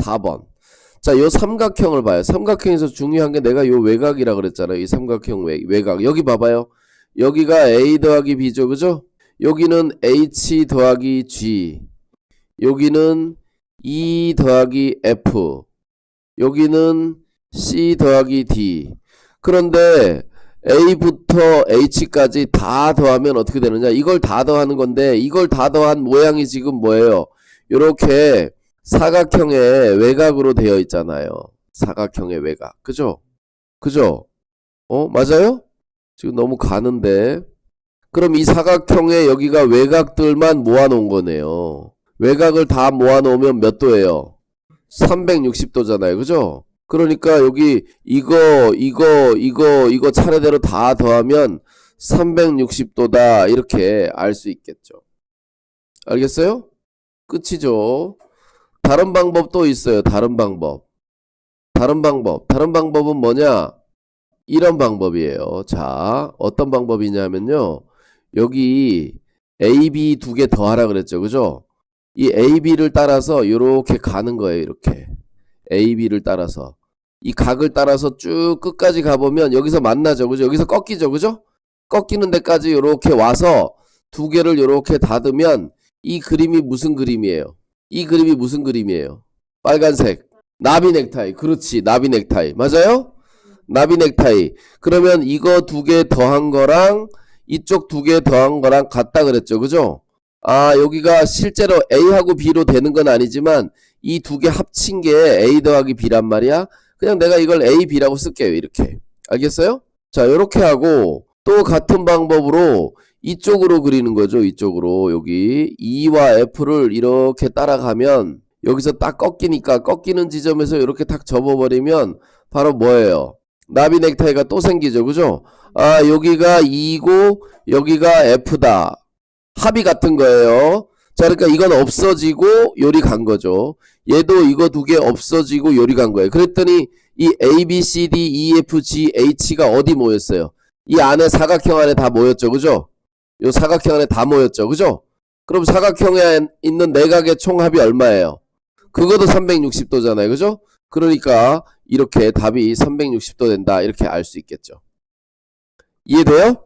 4번. 자, 요 삼각형을 봐요. 삼각형에서 중요한 게 내가 요 외곽이라 그랬잖아요. 이 삼각형 외, 외곽. 여기 봐봐요. 여기가 A 더하기 B죠. 그죠? 여기는 H 더하기 G. 여기는 E 더하기 F. 여기는 C 더하기 D. 그런데 A부터 H까지 다 더하면 어떻게 되느냐? 이걸 다 더하는 건데 이걸 다 더한 모양이 지금 뭐예요? 요렇게 사각형의 외곽으로 되어 있잖아요. 사각형의 외곽. 그죠? 그죠? 어, 맞아요? 지금 너무 가는데. 그럼 이 사각형의 여기가 외곽들만 모아놓은 거네요. 외곽을 다 모아놓으면 몇 도예요? 360도잖아요. 그죠? 그러니까 여기 이거, 이거, 이거, 이거 차례대로 다 더하면 360도다. 이렇게 알 수 있겠죠. 알겠어요? 끝이죠. 다른 방법도 있어요. 다른 방법. 다른 방법. 다른 방법은 뭐냐? 이런 방법이에요. 자, 어떤 방법이냐면요. 여기 A, B 두 개 더하라 그랬죠. 그죠? 이 A, B를 따라서 이렇게 가는 거예요. 이렇게. A, B를 따라서. 이 각을 따라서 쭉 끝까지 가보면 여기서 만나죠. 그죠? 여기서 꺾이죠. 그죠? 꺾이는 데까지 이렇게 와서 두 개를 이렇게 닫으면 이 그림이 무슨 그림이에요? 이 그림이 무슨 그림이에요? 빨간색. 나비 넥타이. 그렇지. 나비 넥타이. 맞아요? 나비 넥타이. 그러면 이거 두 개 더한 거랑 이쪽 두 개 더한 거랑 같다 그랬죠. 그죠? 아, 여기가 실제로 A하고 B로 되는 건 아니지만 이 두 개 합친 게 A 더하기 B란 말이야. 그냥 내가 이걸 A, B라고 쓸게요. 이렇게. 알겠어요? 자, 요렇게 하고 또 같은 방법으로 이쪽으로 그리는 거죠. 이쪽으로. 여기 E와 F를 이렇게 따라가면 여기서 딱 꺾이니까 꺾이는 지점에서 이렇게 탁 접어버리면 바로 뭐예요? 나비 넥타이가 또 생기죠. 그죠? 아, 여기가 E고 여기가 F다. 합이 같은 거예요. 자, 그러니까 이건 없어지고 요리 간 거죠. 얘도 이거 두 개 없어지고 요리 간 거예요. 그랬더니 이 A, B, C, D, E, F, G, H가 어디 모였어요? 이 안에 사각형 안에 다 모였죠. 그죠? 요 사각형 안에 다 모였죠. 그죠? 그럼 사각형에 있는 내각의 총합이 얼마예요? 그것도 360도잖아요. 그죠? 그러니까 이렇게 답이 360도 된다. 이렇게 알 수 있겠죠. 이해돼요?